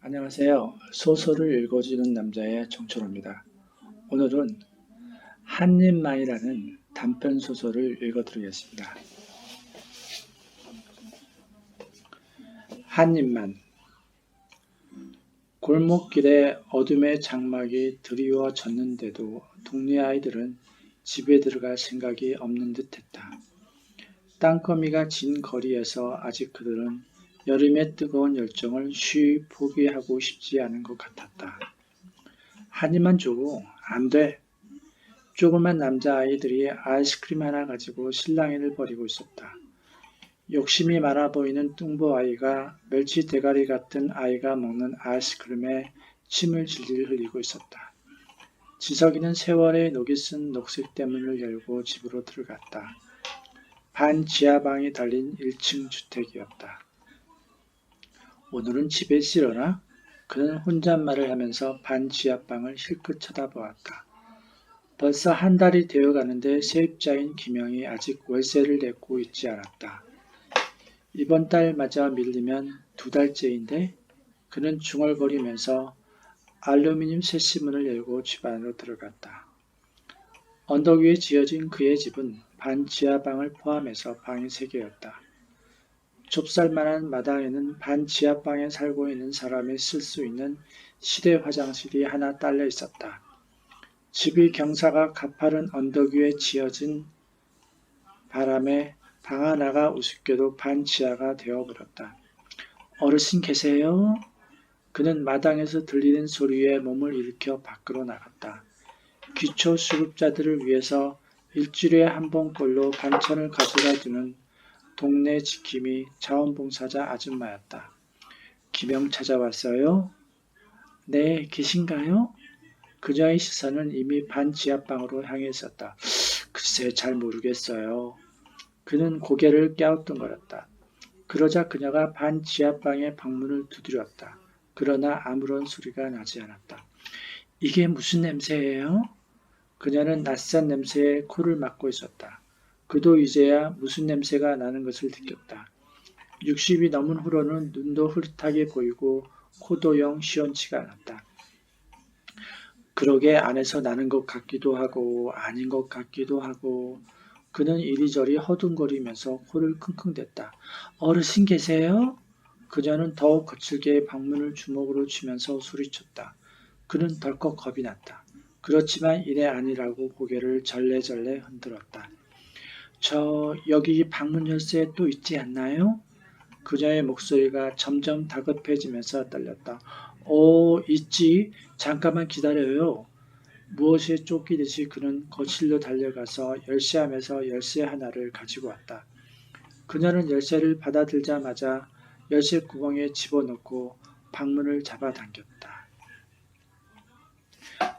안녕하세요. 소설을 읽어주는 남자의 정철호입니다. 오늘은 한입만이라는 단편 소설을 읽어드리겠습니다. 한입만 골목길에 어둠의 장막이 드리워졌는데도 동네 아이들은 집에 들어갈 생각이 없는 듯했다. 땅거미가 진 거리에서 아직 그들은 여름의 뜨거운 열정을 쉬 포기하고 싶지 않은 것 같았다. 한 입만 주고 안 돼. 조그만 남자아이들이 아이스크림 하나 가지고 실랑이를 벌이고 있었다. 욕심이 많아 보이는 뚱보 아이가 멸치 대가리 같은 아이가 먹는 아이스크림에 침을 질질 흘리고 있었다. 지석이는 세월의 녹이 쓴 녹색 대문을 열고 집으로 들어갔다. 반 지하방이 달린 1층 주택이었다. 오늘은 집에 쉬려나? 그는 혼잣말을 하면서 반 지하방을 실컷 쳐다보았다. 벌써 한 달이 되어 가는데 세입자인 김영이 아직 월세를 내고 있지 않았다. 이번 달마저 밀리면 두 달째인데 그는 중얼거리면서 알루미늄 쇠시문을 열고 집 안으로 들어갔다. 언덕 위에 지어진 그의 집은 반 지하방을 포함해서 방이 세 개였다. 좁쌀만한 마당에는 반 지하방에 살고 있는 사람이 쓸 수 있는 시대 화장실이 하나 딸려 있었다. 집이 경사가 가파른 언덕 위에 지어진 바람에 방 하나가 우습게도 반 지하가 되어버렸다. 어르신 계세요? 그는 마당에서 들리는 소리에 몸을 일으켜 밖으로 나갔다. 기초 수급자들을 위해서 일주일에 한 번꼴로 반찬을 가져다 주는 동네 지킴이 자원봉사자 아줌마였다. 김영 찾아왔어요? 네, 계신가요? 그녀의 시선은 이미 반 지하방으로 향해 있었다. 글쎄 잘 모르겠어요. 그는 고개를 갸우뚱거렸다. 그러자 그녀가 반 지하방의 방문을 두드렸다. 그러나 아무런 소리가 나지 않았다. 이게 무슨 냄새예요? 그녀는 낯선 냄새에 코를 막고 있었다. 그도 이제야 무슨 냄새가 나는 것을 느꼈다. 60이 넘은 후로는 눈도 흐릿하게 보이고 코도 영 시원치가 않았다. 그러게 안에서 나는 것 같기도 하고 아닌 것 같기도 하고 그는 이리저리 허둥거리면서 코를 킁킁댔다. 어르신 계세요? 그녀는 더욱 거칠게 방문을 주먹으로 치면서 소리쳤다. 그는 덜컥 겁이 났다. 그렇지만 이래 아니라고 고개를 절레절레 흔들었다. 저 여기 방문 열쇠 또 있지 않나요? 그녀의 목소리가 점점 다급해지면서 떨렸다. 오, 있지. 잠깐만 기다려요. 무엇에 쫓기듯이 그는 거실로 달려가서 열쇠함에서 열쇠 하나를 가지고 왔다. 그녀는 열쇠를 받아들자마자 열쇠 구멍에 집어넣고 방문을 잡아당겼다.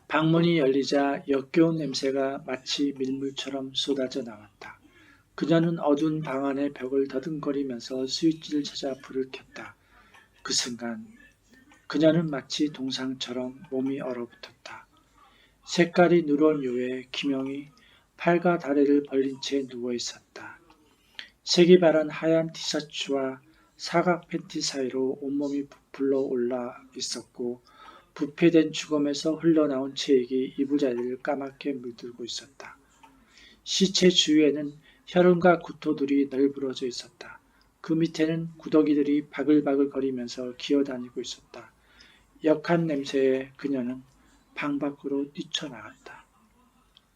방문이 열리자 역겨운 냄새가 마치 밀물처럼 쏟아져 나왔다. 그녀는 어두운 방 안의 벽을 더듬거리면서 스위치를 찾아 불을 켰다. 그 순간 그녀는 마치 동상처럼 몸이 얼어붙었다. 색깔이 누런 요에 김영이 팔과 다리를 벌린 채 누워 있었다. 색이 바른 하얀 티셔츠와 사각 팬티 사이로 온몸이 부풀러 올라 있었고 부패된 주검에서 흘러나온 체액이 이부자리를 까맣게 물들고 있었다. 시체 주위에는 혈흔과 구토들이 널브러져 있었다. 그 밑에는 구더기들이 바글바글 거리면서 기어다니고 있었다. 역한 냄새에 그녀는 방 밖으로 뛰쳐나갔다.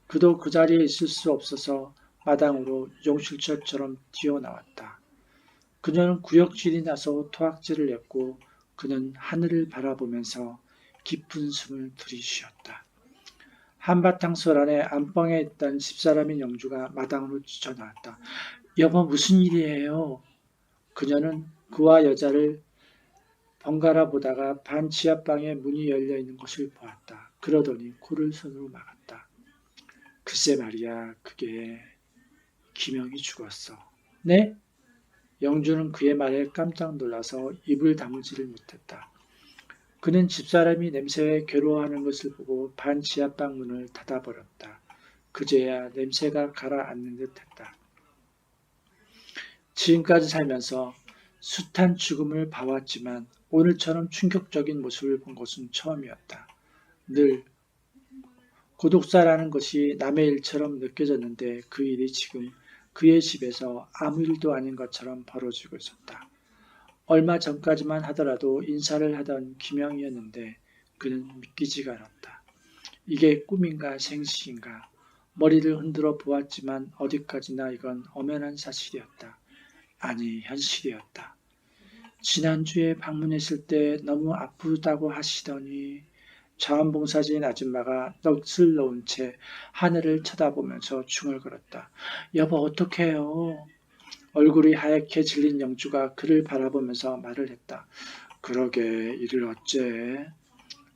그도 그 자리에 있을 수 없어서 마당으로 용실철처럼 뛰어나왔다. 그녀는 구역질이 나서 토악질을 냈고 그는 하늘을 바라보면서 깊은 숨을 들이쉬었다. 한바탕 안에 안방에 있던 집사람인 영주가 마당으로 뛰쳐나왔다. 여보 무슨 일이에요? 그녀는 그와 여자를 번갈아 보다가 반 지하방에 문이 열려 있는 것을 보았다. 그러더니 코를 손으로 막았다. 글쎄 말이야, 그게 김영이 죽었어. 네? 영주는 그의 말에 깜짝 놀라서 입을 다물지를 못했다. 그는 집사람이 냄새에 괴로워하는 것을 보고 반 지하방 문을 닫아버렸다. 그제야 냄새가 가라앉는 듯 했다. 지금까지 살면서 숱한 죽음을 봐왔지만 오늘처럼 충격적인 모습을 본 것은 처음이었다. 늘 고독사라는 것이 남의 일처럼 느껴졌는데 그 일이 지금 그의 집에서 아무 일도 아닌 것처럼 벌어지고 있었다. 얼마 전까지만 하더라도 인사를 하던 김영이었는데 그는 믿기지가 않았다. 이게 꿈인가 생시인가 머리를 흔들어 보았지만 어디까지나 이건 엄연한 사실이었다. 아니 현실이었다. 지난주에 방문했을 때 너무 아프다고 하시더니 자원봉사진 아줌마가 넋을 놓은 채 하늘을 쳐다보면서 중얼거렸다. 여보 어떡해요? 얼굴이 하얗게 질린 영주가 그를 바라보면서 말을 했다. 그러게 이를 어째?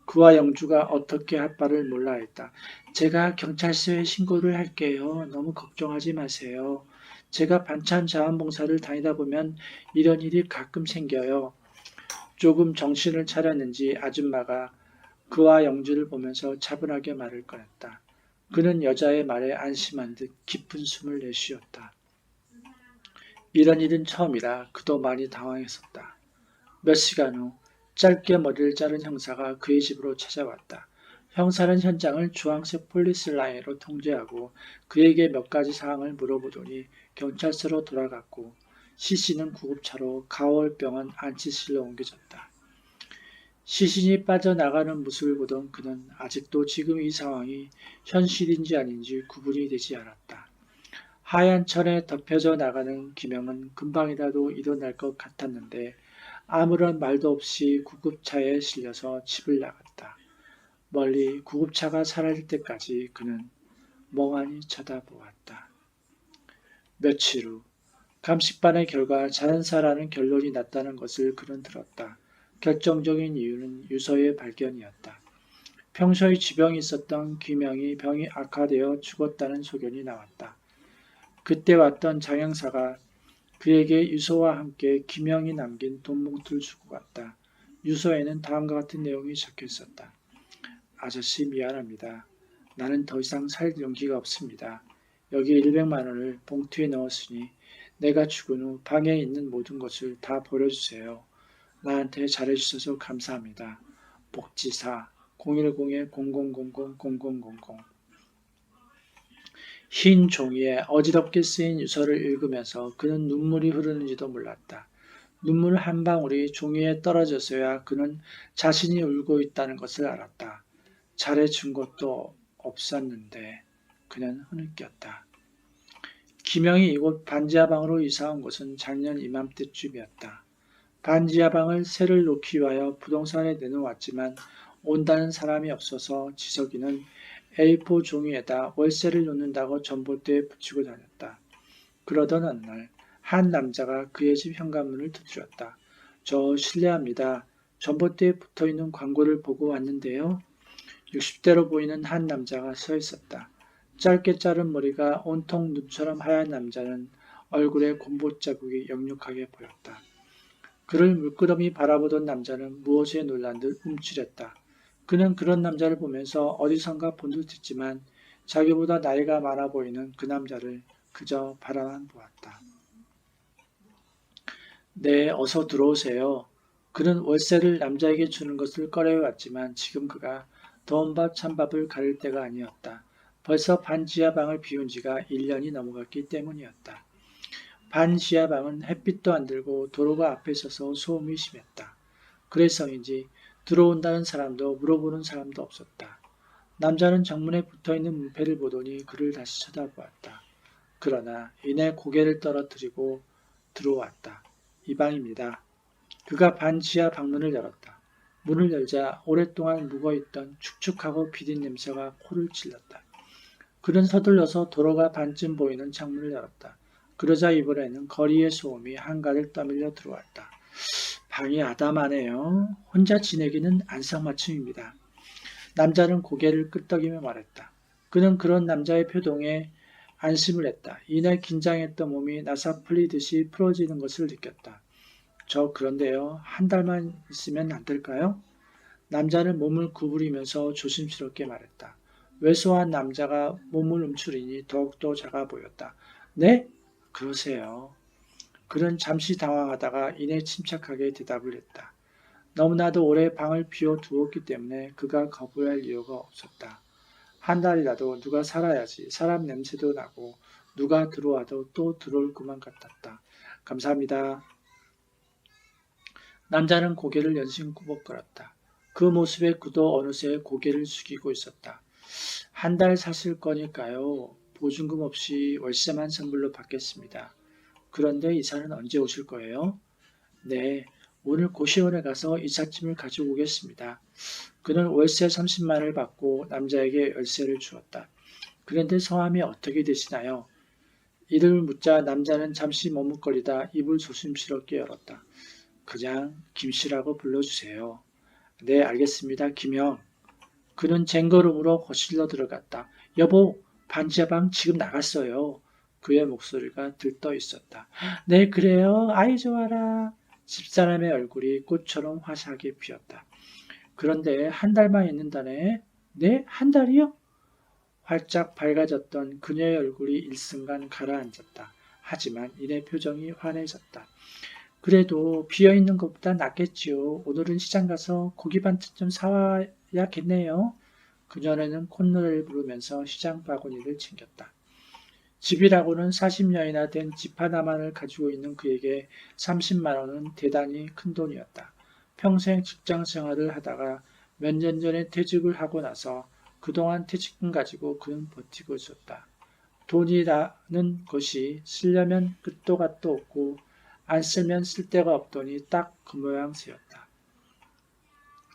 그와 영주가 어떻게 할 바를 몰라 했다. 제가 경찰서에 신고를 할게요. 너무 걱정하지 마세요. 제가 반찬 자원봉사를 다니다 보면 이런 일이 가끔 생겨요. 조금 정신을 차렸는지 아줌마가 그와 영주를 보면서 차분하게 말을 꺼냈다. 그는 여자의 말에 안심한 듯 깊은 숨을 내쉬었다. 이런 일은 처음이라 그도 많이 당황했었다. 몇 시간 후 짧게 머리를 자른 형사가 그의 집으로 찾아왔다. 형사는 현장을 주황색 폴리스 라인으로 통제하고 그에게 몇 가지 사항을 물어보더니 경찰서로 돌아갔고 시신은 구급차로 가월병원 안치실로 옮겨졌다. 시신이 빠져나가는 모습을 보던 그는 아직도 지금 이 상황이 현실인지 아닌지 구분이 되지 않았다. 하얀 천에 덮여져 나가는 기명은 금방이라도 일어날 것 같았는데 아무런 말도 없이 구급차에 실려서 집을 나갔다. 멀리 구급차가 사라질 때까지 그는 멍하니 쳐다보았다. 며칠 후 감식반의 결과 자연사라는 결론이 났다는 것을 그는 들었다. 결정적인 이유는 유서의 발견이었다. 평소에 지병이 있었던 김영이 병이 악화되어 죽었다는 소견이 나왔다. 그때 왔던 장영사가 그에게 유서와 함께 김영이 남긴 돈 봉투를 주고 갔다. 유서에는 다음과 같은 내용이 적혀 있었다. 아저씨 미안합니다. 나는 더 이상 살 용기가 없습니다. 여기 100만 원을 봉투에 넣었으니 내가 죽은 후 방에 있는 모든 것을 다 버려주세요. 나한테 잘해주셔서 감사합니다. 복지사 010-0000-0000 흰 종이에 어지럽게 쓰인 유서를 읽으면서 그는 눈물이 흐르는지도 몰랐다. 눈물 한 방울이 종이에 떨어져서야 그는 자신이 울고 있다는 것을 알았다. 잘해준 것도 없었는데 그는 흐느꼈다. 김영이 이곳 반지하방으로 이사온 것은 작년 이맘때쯤이었다. 반지하방을 새를 놓기 위하여 부동산에 내놓았지만 온다는 사람이 없어서 지석이는 A4 종이에다 월세를 놓는다고 전봇대에 붙이고 다녔다. 그러던 어느 날 한 남자가 그의 집 현관문을 두드렸다. 저 실례합니다. 전봇대에 붙어 있는 광고를 보고 왔는데요. 60대로 보이는 한 남자가 서 있었다. 짧게 자른 머리가 온통 눈처럼 하얀 남자는 얼굴에 곰보 자국이 역력하게 보였다. 그를 물끄러미 바라보던 남자는 무엇에 놀란 듯 움츠렸다. 그는 그런 남자를 보면서 어디선가 본 듯 했지만 자기보다 나이가 많아 보이는 그 남자를 그저 바라만 보았다. 네, 어서 들어오세요. 그는 월세를 남자에게 주는 것을 꺼려왔지만 지금 그가 더운 밥 찬밥을 가릴 때가 아니었다. 벌써 반 지하방을 비운 지가 1년이 넘어갔기 때문이었다. 반 지하방은 햇빛도 안 들고 도로가 앞에 서서 소음이 심했다. 그래서인지 들어온다는 사람도 물어보는 사람도 없었다. 남자는 정문에 붙어 있는 문패를 보더니 그를 다시 쳐다보았다. 그러나 이내 고개를 떨어뜨리고 들어왔다. 이 방입니다. 그가 반 지하 방문을 열었다. 문을 열자 오랫동안 묵어있던 축축하고 비린 냄새가 코를 찔렀다. 그는 서둘러서 도로가 반쯤 보이는 창문을 열었다. 그러자 이번에는 거리의 소음이 한가득 떠밀려 들어왔다. 방이 아담하네요. 혼자 지내기는 안성맞춤입니다. 남자는 고개를 끄덕이며 말했다. 그는 그런 남자의 표동에 안심을 했다. 이날 긴장했던 몸이 나사 풀리듯이 풀어지는 것을 느꼈다. 저 그런데요. 한 달만 있으면 안 될까요? 남자는 몸을 구부리면서 조심스럽게 말했다. 왜소한 남자가 몸을 움츠리니 더욱더 작아 보였다. 네? 그러세요. 그는 잠시 당황하다가 이내 침착하게 대답을 했다. 너무나도 오래 방을 비워 두었기 때문에 그가 거부할 이유가 없었다. 한 달이라도 누가 살아야지 사람 냄새도 나고 누가 들어와도 또 들어올 것만 같았다. 감사합니다. 남자는 고개를 연신 꾸벅거렸다. 그 모습에 그도 어느새 고개를 숙이고 있었다. 한 달 사실 거니까요. 보증금 없이 월세만 선물로 받겠습니다. 그런데 이사는 언제 오실 거예요? 네, 오늘 고시원에 가서 이삿짐을 가지고 오겠습니다. 그는 월세 30만을 받고 남자에게 열쇠를 주었다. 그런데 성함이 어떻게 되시나요? 이름을 묻자 남자는 잠시 머뭇거리다 입을 조심스럽게 열었다. 그냥 김씨라고 불러주세요. 네, 알겠습니다. 김영. 그는 쟁걸음으로 거실로 들어갔다. 여보, 반지하방 지금 나갔어요. 그의 목소리가 들떠 있었다. 네, 그래요. 아이 좋아라. 집사람의 얼굴이 꽃처럼 화사하게 피었다. 그런데 한 달만 있는다네. 네, 한 달이요? 활짝 밝아졌던 그녀의 얼굴이 일순간 가라앉았다. 하지만 이내 표정이 환해졌다. 그래도 비어있는 것보다 낫겠지요. 오늘은 시장 가서 고기 반찬 좀 사와야겠네요. 그녀는 콧노래를 부르면서 시장 바구니를 챙겼다. 집이라고는 40년이나 된 집 하나만을 가지고 있는 그에게 30만 원은 대단히 큰 돈이었다. 평생 직장 생활을 하다가 몇 년 전에 퇴직을 하고 나서 그동안 퇴직금 가지고 그는 버티고 있었다. 돈이라는 것이 쓰려면 끝도 갓도 없고 안 쓰면 쓸 데가 없더니 딱 그 모양새였다.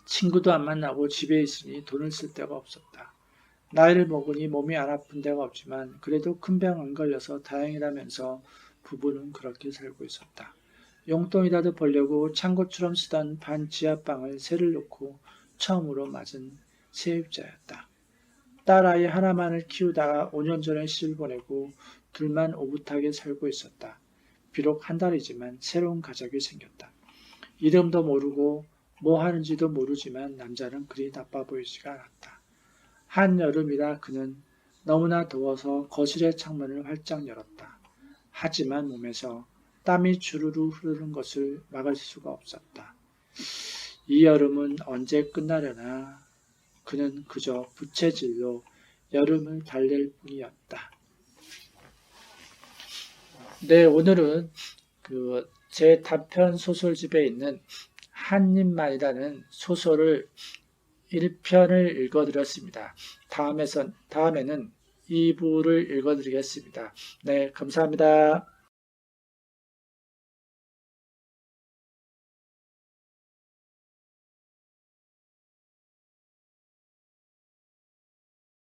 친구도 안 만나고 집에 있으니 돈을 쓸 데가 없었다. 나이를 먹으니 몸이 안 아픈 데가 없지만 그래도 큰 병 안 걸려서 다행이라면서 부부는 그렇게 살고 있었다. 용돈이라도 벌려고 창고처럼 쓰던 반 지하방을 새를 놓고 처음으로 맞은 세입자였다. 딸 아이 하나만을 키우다가 5년 전에 시를 보내고 둘만 오붓하게 살고 있었다. 비록 한 달이지만 새로운 가족이 생겼다. 이름도 모르고 뭐 하는지도 모르지만 남자는 그리 나빠 보이지가 않았다. 한여름이라 그는 너무나 더워서 거실의 창문을 활짝 열었다. 하지만 몸에서 땀이 주르르 흐르는 것을 막을 수가 없었다. 이 여름은 언제 끝나려나 그는 그저 부채질로 여름을 달랠 뿐이었다. 네, 오늘은 그 제 단편 소설집에 있는 한입만이라는 소설을 1편을 읽어드렸습니다. 다음에선, 다음에는 2부를 읽어드리겠습니다. 네, 감사합니다.